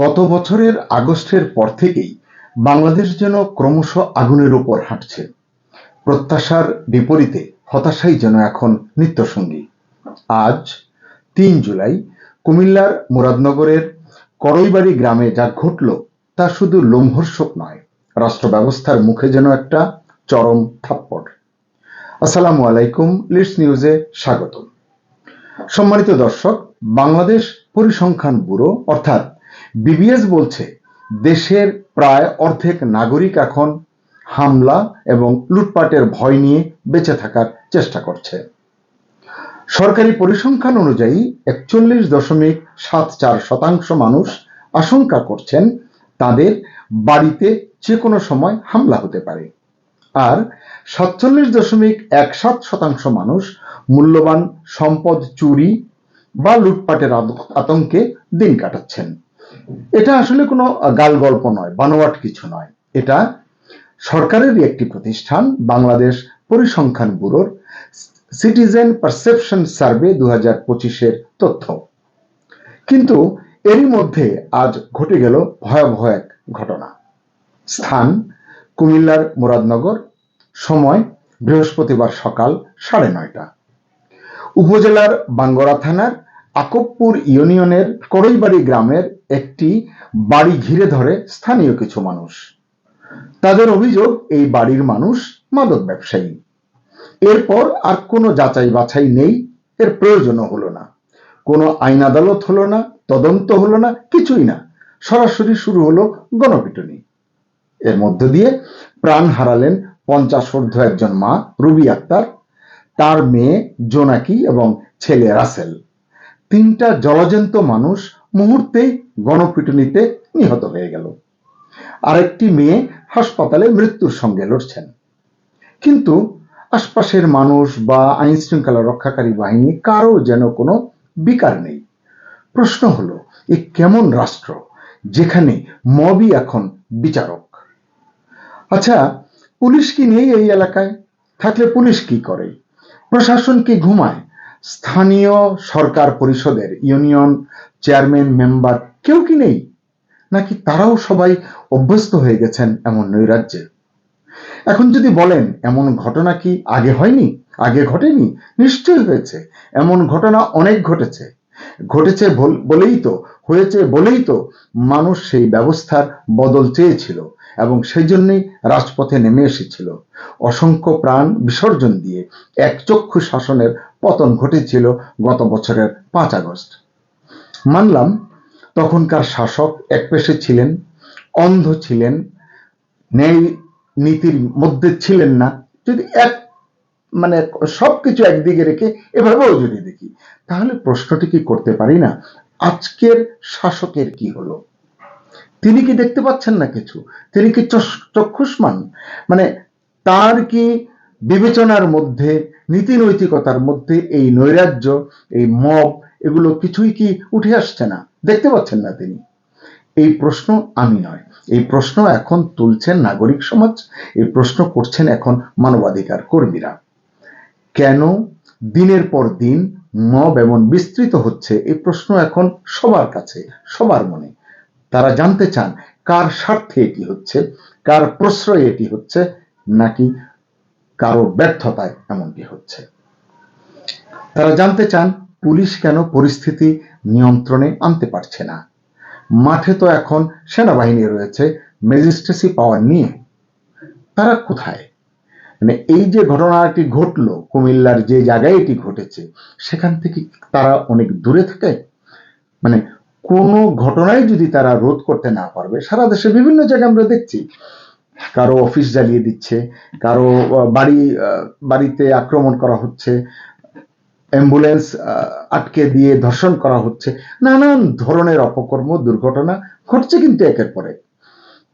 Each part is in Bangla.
গত বছরের আগস্টের পর থেকেই বাংলাদেশ যেন ক্রমশ আগুনের ওপর হাঁটছে। প্রত্যাশার বিপরীতে হতাশাই যেন এখন নিত্যসঙ্গী। আজ, তিন জুলাই, কুমিল্লার মুরাদনগরের করইবাড়ি গ্রামে যা ঘটল তা শুধু লোমহর্ষক নয় রাষ্ট্র ব্যবস্থার মুখে যেন একটা চরম থাপ্পড়। আসসালামু আলাইকুম, লিডস নিউজে স্বাগত সম্মানিত দর্শক, বাংলাদেশ পরিসংখ্যান ব্যুরো, অর্থাৎ বিবিএস বলছে, দেশের প্রায় অর্ধেক নাগরিক এখন হামলা এবং লুটপাটের ভয় নিয়ে বেঁচে থাকার চেষ্টা করছে। সরকারি পরিসংখ্যান অনুযায়ী একচল্লিশ দশমিক সাত চার শতাংশ মানুষ আশঙ্কা করছেন তাদের বাড়িতে যে কোনো সময় হামলা হতে পারে। আর সাতচল্লিশ দশমিক এক সাত শতাংশ মানুষ মূল্যবান সম্পদ চুরি বা লুটপাটের আতঙ্কে দিন কাটাচ্ছেন। এটা আসলে কোনো গাল গল্প নয়, বানোয়াট কিছু নয়। এটা সরকারেরই একটি প্রতিষ্ঠান, বাংলাদেশ পরিসংখ্যান ব্যুরোর সিটিজেন পারসেপশন সার্ভে দু হাজার পঁচিশের তথ্য। কিন্তু এরই মধ্যে আজ ঘটে গেল ভয়াবহ এক ঘটনা। স্থান কুমিল্লার মুরাদনগর, সময় বৃহস্পতিবার সকাল সাড়ে নয়টা। উপজেলার বাঙ্গরা থানার আকবপুর ইউনিয়নের করইবাড়ি গ্রামের একটি বাড়ি ঘিরে ধরে স্থানীয় কিছু মানুষ। তাদের অভিযোগ, এই বাড়ির মানুষ মাদক ব্যবসায়ী। এরপর আর কোনো যাচাই বাছাই নেই, এর প্রয়োজনও হলো না। কোনো আইন আদালত হলো না, তদন্ত হলো না, কিছুই না। সরাসরি শুরু হলো গণপিটুনি। এর মধ্য দিয়ে প্রাণ হারালেন পঞ্চাশ ঊর্ধ্ব একজন মা, রুবি আক্তার, তার মেয়ে জোনাকি এবং ছেলে রাসেল। তিনটা জলজন্ত মানুষ মুহূর্তেই গণপিটুনিতে নিহত হয়ে গেল। আরেকটি মেয়ে হাসপাতালে মৃত্যুর সঙ্গে লড়ছেন। কিন্তু আশপাশের মানুষ বা আইন শৃঙ্খলা রক্ষাকারী বাহিনী কারও যেন কোনো বিকার নেই। প্রশ্ন হলো, এ কেমন রাষ্ট্র যেখানে মবই এখন বিচারক? আচ্ছা পুলিশ কি নেই এই এলাকায়? থাকলে পুলিশ কি করে? প্রশাসন কি ঘুমায়? স্থানীয় সরকার পরিষদের ইউনিয়ন চেয়ারম্যান মেম্বার কেউ কি নেই? নাকি তারাও সবাই অভ্যস্ত হয়ে গেছেন এমন নৈরাজ্যে? এখন যদি বলেন, এমন ঘটনা কি আগে হয়নি? আগে ঘটেনি? নিশ্চয়ই হয়েছে। এমন ঘটনা অনেক ঘটেছে। ঘটেছে বল- বলেই তো, হয়েছে বলেই তো মানুষ সেই ব্যবস্থার বদল চেয়েছিল এবং সেই জন্যই রাজপথে নেমে এসেছিল। অসংখ্য প্রাণ বিসর্জন দিয়ে একচক্ষু শাসনের পতন ঘটেছিল গত বছরের পাঁচ আগস্ট। মানলাম, তখনকার শাসক একপেশে ছিলেন, অন্ধ ছিলেন, ন্যায় নীতির মধ্যে ছিলেন না। যদি এক মানে সবকিছু একদিকে রেখে এভাবেও যদি দেখি, তাহলে প্রশ্নটি কি করতে পারি না? আজকের শাসকের কি হলো? তিনি কি দেখতে পাচ্ছেন না কিছু? তিনি কি চক্ষুষ্মান? মানে তার কি বিবেচনার মধ্যে নীতি নৈতিকতার মধ্যে এই নৈরাজ্য, এই মব এগুলো কিছুই কি উঠে আসছে না? দেখতে পাচ্ছেন না তিনি। এই প্রশ্ন আমি নয়। এই প্রশ্ন এখন তুলছেন নাগরিক সমাজ, এই প্রশ্ন করছেন এখন মানবাধিকার কর্মীরা। কেন দিনের পর দিন মব এমন বিস্তৃত হচ্ছে? এই প্রশ্ন এখন সবার কাছে, সবার মনে। তারা জানতে চান, কার স্বার্থে এটি হচ্ছে, কার প্রশ্রয়ে এটি হচ্ছে, নাকি কারও ব্যর্থতায় এমনটি হচ্ছে। তারা জানতে চান, পুলিশ কেন পরিস্থিতি নিয়ন্ত্রণে আনতে পারছে না। মাঠে তো এখন সেনাবাহিনী রয়েছে, ম্যাজিস্ট্রেসি পাওয়ার নিয়ে। তারা কোথায়? মানে এই যে ঘটনাটি ঘটলো, কুমিল্লার যে জায়গায় এটি ঘটেছে, সেখান থেকে তারা অনেক দূরে থাকে? মানে কোনো ঘটনায় যদি তারা রোধ করতে না পারবে, সারা দেশে বিভিন্ন জায়গায় আমরা দেখছি কারও অফিস জ্বালিয়ে দিচ্ছে, কারও বাড়ি বাড়িতে আক্রমণ করা হচ্ছে অ্যাম্বুলেন্স আটকে দিয়ে ধর্ষণ করা হচ্ছে, নানান ধরনের অপকর্ম, দুর্ঘটনা ঘটছে কিন্তু একের পর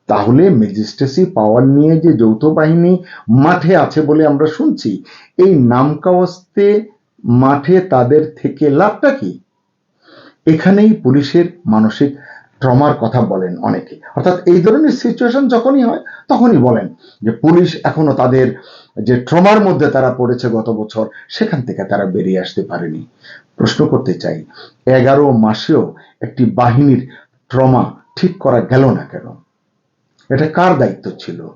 তাহলে ম্যাজিস্ট্রেসি পাওয়ার নিয়ে যে যৌথ বাহিনী মাঠে আছে বলে আমরা শুনছি, এই নামকাওয়াস্তে মাঠে তাদের থেকে লাভটা কি? এখানেই পুলিশের মানসিক ট্রমার কথা বলেন অনেকে। অর্থাৎ এই ধরনের সিচুয়েশন যখনই হয়, তখনই বলেন যে পুলিশ এখনও তাদের যে ট্রমার মধ্যে তারা পড়েছে গত বছর, সেখান থেকে তারা বেরিয়ে আসতে পারেনি। প্রশ্ন করতে চাই, এগারো মাসেও একটি বাহিনীর ট্রমা ঠিক করা গেল না কেন? এটা কার দায়িত্ব ছিল?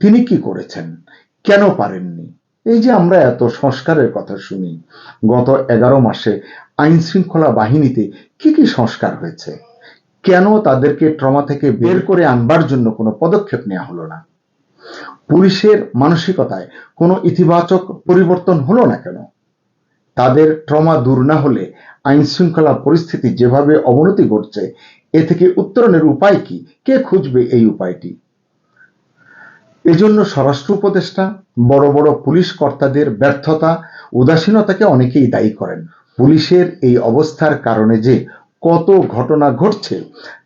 তিনি কি করেছেন? কেন পারেননি? এই যে আমরা এত সংস্কারের কথা শুনি, গত এগারো মাসে আইন শৃঙ্খলা বাহিনীতে কি কি সংস্কার হয়েছে? কেন তাদেরকে ট্রমা থেকে বের করে আনবার জন্য কোনো পদক্ষেপ নেওয়া হলো না? পুলিশের মানসিকতায় কোনো ইতিবাচক পরিবর্তন হলো না কেন? তাদের ট্রমা দূর না হলে আইন শৃঙ্খলা পরিস্থিতি যেভাবে অবনতি ঘটছে, এ থেকে উত্তরণের উপায় কি? কে খুঁজবে এই উপায়টি? এজন্য স্বরাষ্ট্র উপদেষ্টা, বড় বড় পুলিশ কর্তাদের ব্যর্থতা, উদাসীনতাকে অনেকেই দায়ী করেন। পুলিশের এই অবস্থার কারণে যে কত ঘটনা ঘটছে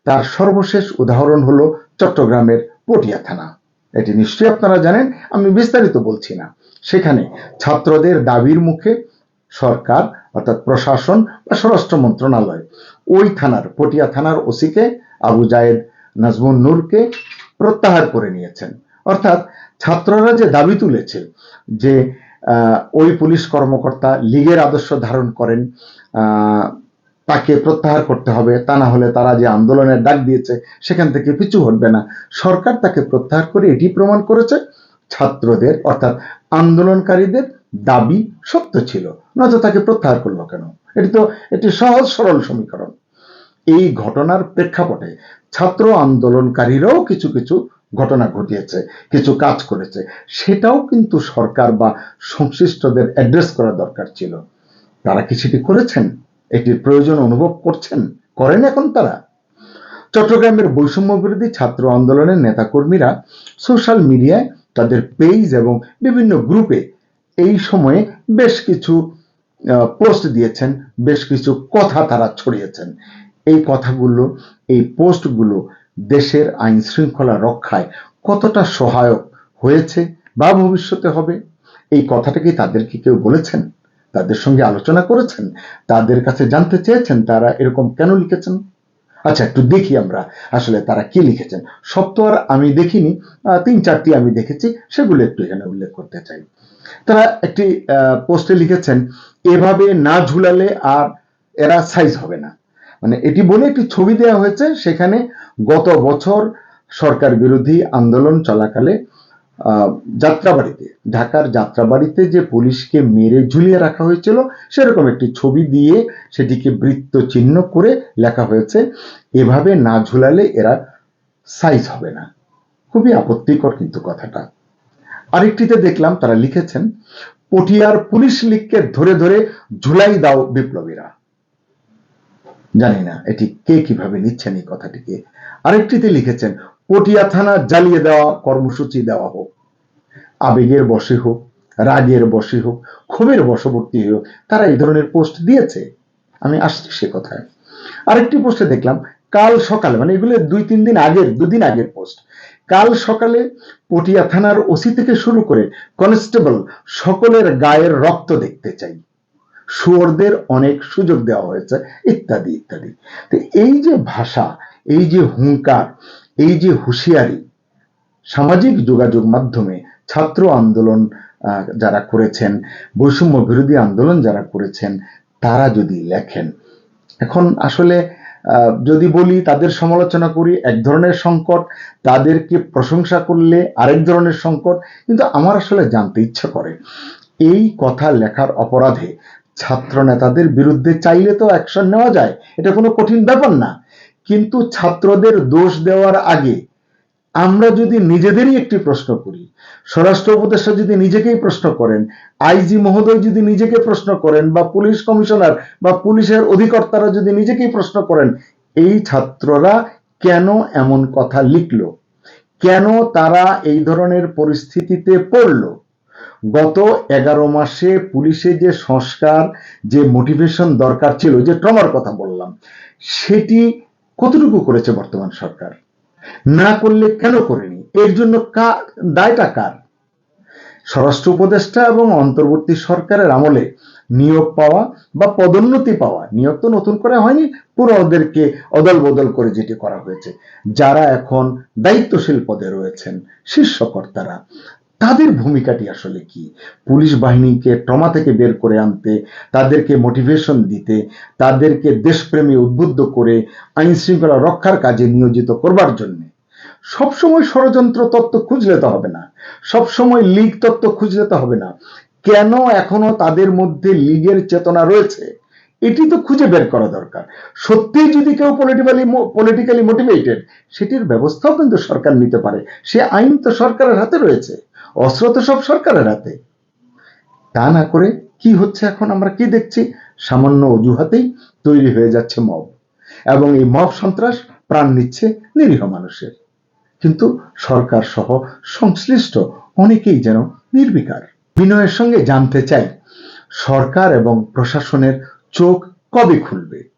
তার সর্বশেষ উদাহরণ হলো চট্টগ্রামের পটিয়া থানা এটি নিশ্চয়ই আপনারা জানেন, আমি বিস্তারিত বলছি না। সেখানে ছাত্রদের দাবির মুখে সরকার অর্থাৎ প্রশাসন বা স্বরাষ্ট্র মন্ত্রণালয় ওই থানার, পটিয়া থানার ওসিকে, আবু জায়েদ নাজমুন নূরকে প্রত্যাহার করে নিয়েছেন। অর্থাৎ ছাত্ররা যে দাবি তুলেছে যে ওই পুলিশ কর্মকর্তা লীগের আদর্শ ধারণ করেন তাকে প্রত্যাহার করতে হবে। তা না হলে তারা যে আন্দোলনের ডাক দিয়েছে, সেখান থেকে পিছু হটবে না। সরকার তাকে প্রত্যাহার করে এটি প্রমাণ করেছে। ছাত্রদের, অর্থাৎ আন্দোলনকারীদের দাবি সত্য ছিল। নয়তো তাকে প্রত্যাহার করল কেন? এটি তো একটি সহজ সরল সমীকরণ। এই ঘটনার প্রেক্ষাপটে ছাত্র আন্দোলনকারীরাও কিছু কিছু ঘটনা ঘটিয়েছে, কিছু কাজ করেছে। সেটাও কিন্তু সরকার বা সংশ্লিষ্টদের অ্যাড্রেস করা দরকার ছিল। তারা কি সেটি করেছেন? এটির প্রয়োজন অনুভব করছেন, করেন এখন তারা। চট্টগ্রামের বৈষম্য বিরোধী ছাত্র আন্দোলনের নেতাকর্মীরা সোশ্যাল মিডিয়ায় তাদের পেজ এবং বিভিন্ন গ্রুপে এই সময়ে বেশ কিছু পোস্ট দিয়েছেন, বেশ কিছু কথা তারা ছড়িয়েছেন। এই কথাগুলো, এই পোস্টগুলো দেশের আইন শৃঙ্খলা রক্ষায় কতটা সহায়ক হয়েছে বা ভবিষ্যতে হবে, এই কথাটা কি তাদেরকে কেউ বলেছেন? তাদের সঙ্গে আলোচনা করেছেন, তাদের কাছে জানতে চেয়েছেন তারা এরকম কেন লিখেছেন? আচ্ছা একটু দেখি আমরা আসলে তারা কি লিখেছেন। সব তো আর আমি দেখিনি তিন চারটি আমি দেখেছি, সেগুলো একটু এখানে উল্লেখ করতে চাই। তারা একটি পোস্টে লিখেছেন, এভাবে না ঝুলালে আর এরা সাইজ হবে না। মানে এটি বলে একটি ছবি দেওয়া হয়েছে, সেখানে গত বছর সরকার বিরোধী আন্দোলন চলাকালে যাত্রাবাড়িতে, ঢাকার যাত্রাবাড়িতে যে পুলিশকে মেরে ঝুলিয়ে রাখা হয়েছিল, সেরকম একটি ছবি দিয়ে সেটিকে বৃত্ত চিহ্ন করে লেখা হয়েছে, এভাবে না ঝুলালে এরা সাইজ হবে না। খুবই আপত্তিকর কিন্তু কথাটা। আরেকটিতে দেখলাম তারা লিখেছেন, পটিয়ার পুলিশ লীগকে ধরে ধরে ঝুলাই দাও বিপ্লবীরা। জানি না, এটি কে কীভাবে নিচ্ছেন এই কথাটিকে। আরেকটিতে লিখেছেন পটিয়া থানা জ্বালিয়ে দেওয়া কর্মসূচি দেওয়া হোক, আবেগের বশে হোক, রাগের বশে হোক, ক্ষোভের বশবর্তী হোক, তারা এই ধরনের পোস্ট দিয়েছে। আমি আসছি সে কথায়। আরেকটি পোস্টে দেখলাম, কাল সকালে মানে এগুলো দুই তিন দিন আগের, দুদিন আগের পোস্ট, কাল সকালে পটিয়া থানার ওসি থেকে শুরু করে কনস্টেবল সকলের গায়ের রক্ত দেখতে চাই। শুয়োরদের অনেক সুযোগ দেওয়া হয়েছে, ইত্যাদি ইত্যাদি। তো এই যে ভাষা, এই যে হুঙ্কার এই যে হুঁশিয়ারি, সামাজিক যোগাযোগ মাধ্যমে ছাত্র আন্দোলন যারা করেছেন, বৈষম্য বিরোধী আন্দোলন যারা করেছেন, তারা যদি লেখেন। এখন আসলে যদি বলি তাদের সমালোচনা করি, এক ধরনের সংকট, তাদেরকে প্রশংসা করলে আরেক ধরনের সংকট, কিন্তু আমার আসলে জানতে ইচ্ছা করে। এই কথা লেখার অপরাধে ছাত্র নেতাদের বিরুদ্ধে চাইলে তো অ্যাকশন নেওয়া যায়, এটা কোনো কঠিন ব্যাপার না। কিন্তু ছাত্রদের দোষ দেওয়ার আগে আমরা যদি নিজেদেরই একটি প্রশ্ন করি, স্বরাষ্ট্র উপদেষ্টা যদি নিজেকেই প্রশ্ন করেন, আইজি মহোদয় যদি নিজেকে প্রশ্ন করেন বা পুলিশ কমিশনার বা পুলিশের অধিকর্তারা যদি নিজেকেই প্রশ্ন করেন, এই ছাত্ররা কেন এমন কথা লিখলো? কেন তারা এই ধরনের পরিস্থিতিতে পড়ল? গত এগারো মাসে পুলিশে যে সংস্কার, যে মোটিভেশন দরকার ছিল, যে ট্রমার কথা বললাম, সেটি কতটুকু করেছে বর্তমান সরকার? না করলে কেন করেনি? এর জন্য কা, দায়টা কার? স্বরাষ্ট্র উপদেষ্টা এবং অন্তর্বর্তী সরকারের আমলে নিয়োগ পাওয়া বা পদোন্নতি পাওয়া, নিয়োগ তো নতুন করে হয়নি, পুরো ওদেরকে অদল বদল করে যেটি করা হয়েছে। যারা এখন দায়িত্বশীল পদে রয়েছেন, শীর্ষকর্তারা তাদের ভূমিকাটি আসলে কি? পুলিশ বাহিনীকে ট্রমা থেকে বের করে আনতে, তাদেরকে মোটিভেশন দিতে, তাদেরকে দেশপ্রেমী উদ্বুদ্ধ করে আইন শৃঙ্খলা রক্ষার কাজে নিয়োজিত করবার জন্য। সবসময় ষড়যন্ত্র তত্ত্ব খুঁজলে তো হবে না। সবসময় লীগ তত্ত্ব খুঁজলে তো হবে না। কেন এখনও তাদের মধ্যে লীগের চেতনা রয়েছে? এটি তো খুঁজে বের করা দরকার। সত্যি যদি কেউ পলিটিক্যালি পলিটিক্যালি মোটিভেটেড সেটির ব্যবস্থাও কিন্তু সরকার নিতে পারে। সে আইন তো সরকারের হাতে রয়েছে। অস্ত্র তো সব সরকারের হাতে। তা না করে কি হচ্ছে এখন? আমরা কি দেখছি? সামান্য অজুহাতেই তৈরি হয়ে যাচ্ছে মব। এবং এই মব সন্ত্রাস প্রাণ নিচ্ছে নিরীহ মানুষের। কিন্তু সরকার সহ সংশ্লিষ্ট অনেকেই যেন নির্বিকার। বিনয়ের সঙ্গে জানতে চাই, সরকার এবং প্রশাসনের চোখ কবে খুলবে?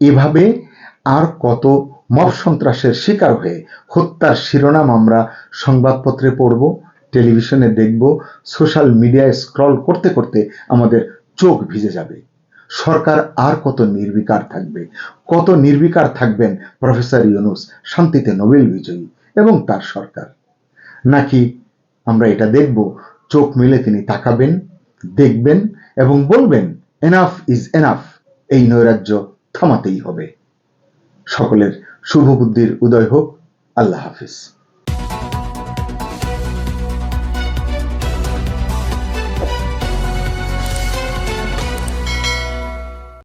এভাবে আর কত মব সন্ত্রাসের শিকার হয়ে হত্যার শিরোনাম আমরা সংবাদপত্রে পড়ব? টেলিভিশনে দেখব, সোশ্যাল মিডিয়ায় স্ক্রল করতে করতে আমাদের চোখ ভিজে যাবে। সরকার আর কত নির্বিকার থাকবে? কত নির্বিকার থাকবেন প্রফেসর ইউনুস? শান্তিতে নোবেল বিজয়ী এবং তার সরকার। নাকি আমরা এটা দেখব, চোখ মেলে তিনি তাকাবেন, দেখবেন এবং বলবেন এনাফ ইজ এনাফ এই নৈরাজ্য থামাতেই হবে। সকলের শুভ বুদ্ধির উদয় হোক। আল্লাহ হাফিজ।